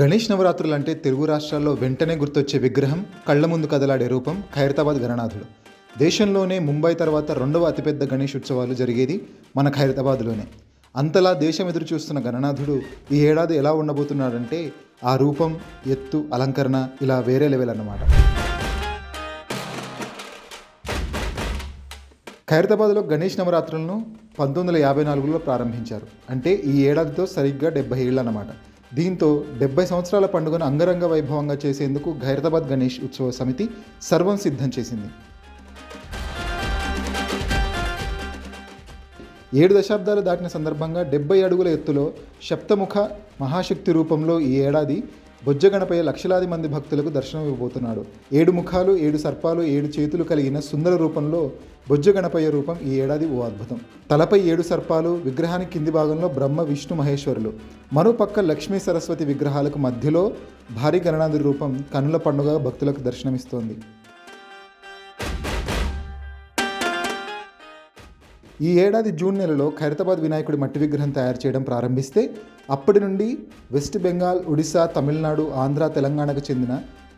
గణేష్ నవరాత్రులు అంటే తెలుగు రాష్ట్రాల్లో వెంటనే గుర్తొచ్చే విగ్రహం కళ్ళ ముందు కదలాడే రూపం ఖైరతాబాద్ గణనాథుడు. దేశంలోనే ముంబై తర్వాత రెండవ అతిపెద్ద గణేష్ ఉత్సవాలు జరిగేది మన ఖైరతాబాద్లోనే. అంతలా దేశం ఎదురు చూస్తున్న గణనాథుడు ఈ ఏడాది ఎలా ఉండబోతున్నాడంటే ఆ రూపం ఎత్తు అలంకరణ ఇలా వేరే లెవెల్ అన్నమాట. ఖైరతాబాద్లో గణేష్ నవరాత్రులను పంతొమ్మిది వందల యాభై నాలుగులో ప్రారంభించారు. అంటే ఈ ఏడాదితో సరిగ్గా డెబ్బై ఏళ్ళు అన్నమాట. దీంతో డెబ్బై సంవత్సరాల పండుగను అంగరంగ వైభవంగా చేసేందుకు ఖైరతాబాద్ గణేష్ ఉత్సవ సమితి సర్వం సిద్ధం చేసింది. ఏడు దశాబ్దాలు దాటిన సందర్భంగా డెబ్బై అడుగుల ఎత్తులో సప్తముఖ మహాశక్తి రూపంలో ఈ ఏడాది బొజ్జగణపయ్య లక్షలాది మంది భక్తులకు దర్శనం ఇవ్వబోతున్నాడు. ఏడు ముఖాలు ఏడు సర్పాలు ఏడు చేతులు కలిగిన సుందర రూపంలో బొజ్జగణపయ్య రూపం ఈ ఏడాది ఓ అద్భుతం. తలపై ఏడు సర్పాలు విగ్రహానికి కింది భాగంలో బ్రహ్మ విష్ణు మహేశ్వరులు. మరోపక్క లక్ష్మీ సరస్వతి విగ్రహాలకు మధ్యలో భారీ గణనాథుడి రూపం కన్నుల పండుగ భక్తులకు దర్శనమిస్తోంది. ఈ ఏడాది జూన్ నెలలో ఖైరతాబాద్ వినాయకుడి మట్టి విగ్రహం తయారు చేయడం ప్రారంభిస్తే అప్పటి నుండి వెస్ట్ బెంగాల్ ఒడిశా తమిళనాడు ఆంధ్ర తెలంగాణకు చెందిన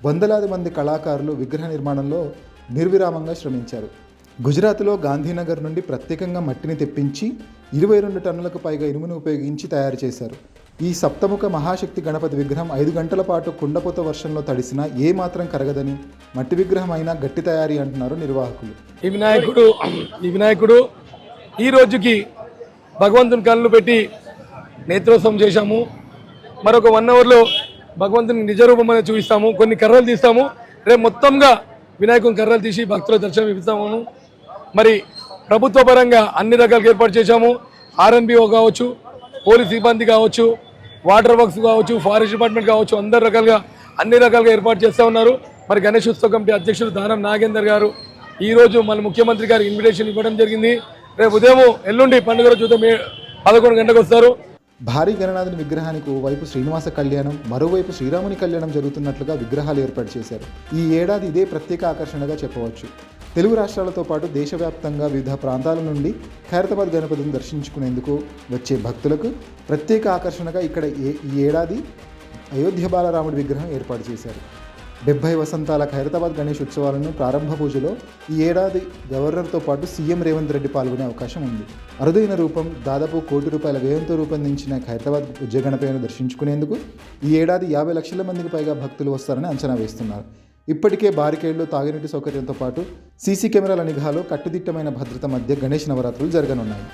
వందలాది మంది కళాకారులు విగ్రహ నిర్మాణంలో నిర్విరామంగా శ్రమించారు. గుజరాత్లో గాంధీనగర్ నుండి ప్రత్యేకంగా మట్టిని తెప్పించి ఇరవై రెండు టన్నులకు పైగా ఇనుమును ఉపయోగించి తయారు చేశారు. ఈ సప్తముఖ మహాశక్తి గణపతి విగ్రహం ఐదు గంటల పాటు కుండపోత వర్షంలో తడిసినా ఏ మాత్రం కరగదని మట్టి విగ్రహం అయినా గట్టి తయారీ అంటున్నారు నిర్వాహకులు. ఈ వినాయకుడు ఈ వినాయకుడు ఈ రోజుకి భగవంతుని కళ్ళు పెట్టి నేత్రోత్సవం చేశాము. మరొక వన్ అవర్లో భగవంతుని నిజరూపం అనేది చూపిస్తాము. కొన్ని కర్రలు తీస్తాము. రేపు మొత్తంగా వినాయకుని కర్రలు తీసి భక్తుల దర్శనం ఇస్తాము మరి ప్రభుత్వ పరంగా అన్ని రకాలుగా ఏర్పాటు చేశాము. ఆర్ఎన్బిఓ కావచ్చు పోలీస్ సిబ్బంది కావచ్చు వాటర్ వర్క్స్ కావచ్చు ఫారెస్ట్ డిపార్ట్మెంట్ కావచ్చు అందరు రకాలుగా అన్ని రకాలుగా ఏర్పాటు చేస్తూ ఉన్నారు. మరి గణేష్ ఉత్సవ కమిటీ అధ్యక్షుడు దానం నాగేందర్ గారు. ఈరోజు మన ముఖ్యమంత్రి గారు ఇన్విటేషన్ ఇవ్వడం జరిగింది. రేపు ఉదయం ఎల్లుండి పండుగ రోజు పదకొండు గంటలకు వస్తారు. భారీ గణనాథుని విగ్రహానికి ఓవైపు శ్రీనివాస కళ్యాణం మరోవైపు శ్రీరాముని కళ్యాణం జరుగుతున్నట్లుగా విగ్రహాలు ఏర్పాటు చేశారు. ఈ ఏడాది ఇదే ప్రత్యేక ఆకర్షణగా చెప్పవచ్చు. తెలుగు రాష్ట్రాలతో పాటు దేశవ్యాప్తంగా వివిధ ప్రాంతాల నుండి ఖైరతాబాద్ గణపతిని దర్శించుకునేందుకు వచ్చే భక్తులకు ప్రత్యేక ఆకర్షణగా ఇక్కడ ఏ- ఈ ఏడాది అయోధ్య బాలరాముడి విగ్రహం ఏర్పాటు చేశారు. డెబ్బై వసంతాల ఖైరతాబాద్ గణేష్ ఉత్సవాలను ప్రారంభ పూజలో ఈ ఏడాది గవర్నర్తో పాటు సీఎం రేవంత్ రెడ్డి పాల్గొనే అవకాశం ఉంది. అరుదైన రూపం దాదాపు కోటి రూపాయల వ్యయంతో రూపొందించిన ఖైరతాబాద్ ఉజ్జగణపైను దర్శించుకునేందుకు ఈ ఏడాది యాభై లక్షల మందికి పైగా భక్తులు వస్తారని అంచనా వేస్తున్నారు. ఇప్పటికే బారికేడ్లు తాగునీటి సౌకర్యంతో పాటు సీసీ కెమెరాల నిఘాలో కట్టుదిట్టమైన భద్రత మధ్య గణేష్ నవరాత్రులు జరగనున్నాయి.